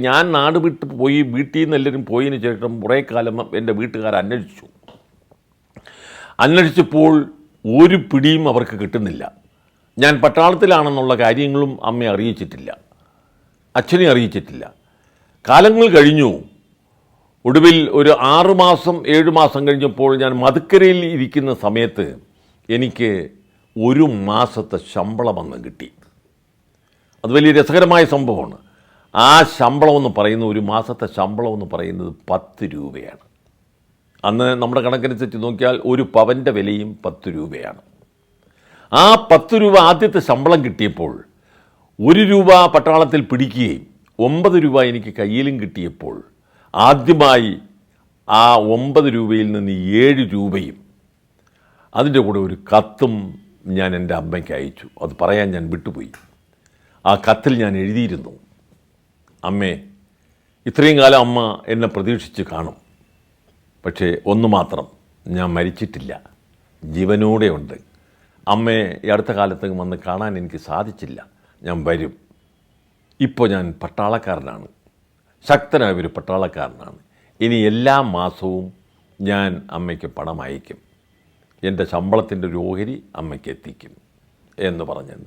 ഞാൻ നാട് വിട്ട് പോയി വീട്ടിൽ നിന്ന് എല്ലാവരും പോയതിന് ശേഷം കുറേ കാലം എന്റെ വീട്ടുകാർ അന്വേഷിച്ചു. അന്വേഷിച്ചപ്പോൾ ഒരു പിടിയും അവർക്ക് കിട്ടുന്നില്ല. ഞാൻ പട്ടാളത്തിലാണെന്നുള്ള കാര്യങ്ങളും അമ്മയെ അറിയിച്ചിട്ടില്ല. അച്ഛനെ അറിയിച്ചിട്ടില്ല. കാലങ്ങൾ കഴിഞ്ഞു. ഒടുവിൽ ഒരു ആറുമാസം ഏഴ് മാസം കഴിഞ്ഞപ്പോൾ ഞാൻ മധുക്കരയിൽ ഇരിക്കുന്ന സമയത്ത് എനിക്ക് ഒരു മാസത്തെ ശമ്പളം അന്ന് കിട്ടി. അത് വലിയ രസകരമായ സംഭവമാണ്. ആ ശമ്പളം എന്ന് പറയുന്ന ഒരു മാസത്തെ ശമ്പളം എന്ന് പറയുന്നത് പത്ത് രൂപയാണ്. അന്ന് നമ്മുടെ കണക്കനുസരിച്ച് നോക്കിയാൽ ഒരു പവന്റെ വിലയും പത്ത് രൂപയാണ്. ആ പത്ത് രൂപ ആദ്യത്തെ ശമ്പളം കിട്ടിയപ്പോൾ ഒരു രൂപ പട്ടാളത്തിൽ പിടിക്കുകയും ഒമ്പത് രൂപ എനിക്ക് കയ്യിലും കിട്ടിയപ്പോൾ ആദ്യമായി ആ ഒമ്പത് രൂപയിൽ നിന്ന് ഏഴ് രൂപയും അതിന്റെ കൂടെ ഒരു കത്തും ഞാൻ എന്റെ അമ്മയ്ക്ക് അയച്ചു. അത് പറയാൻ ഞാൻ വിട്ടുപോയി. ആ കത്തിൽ ഞാൻ എഴുതിയിരുന്നു. അമ്മേ ഇത്രയും കാലം അമ്മ എന്നെ പ്രതീക്ഷിച്ച് കാണും. പക്ഷേ ഒന്നു മാത്രം ഞാൻ മരിച്ചിട്ടില്ല. ജീവനോടെ ഉണ്ട്. അമ്മയെ ഈ അടുത്ത കാലത്ത് വന്ന് കാണാൻ എനിക്ക് സാധിച്ചില്ല. ഞാൻ വരും. ഇപ്പോൾ ഞാൻ പട്ടാളക്കാരനാണ്. ശക്തനായ ഒരു പട്ടാളക്കാരനാണ്. ഇനി എല്ലാ മാസവും ഞാൻ അമ്മയ്ക്ക് പണം അയക്കും എന്റെ ശമ്പളത്തിന്റെ ഒരു ഓഹരി അമ്മയ്ക്ക് എത്തിക്കും എന്ന് പറഞ്ഞത്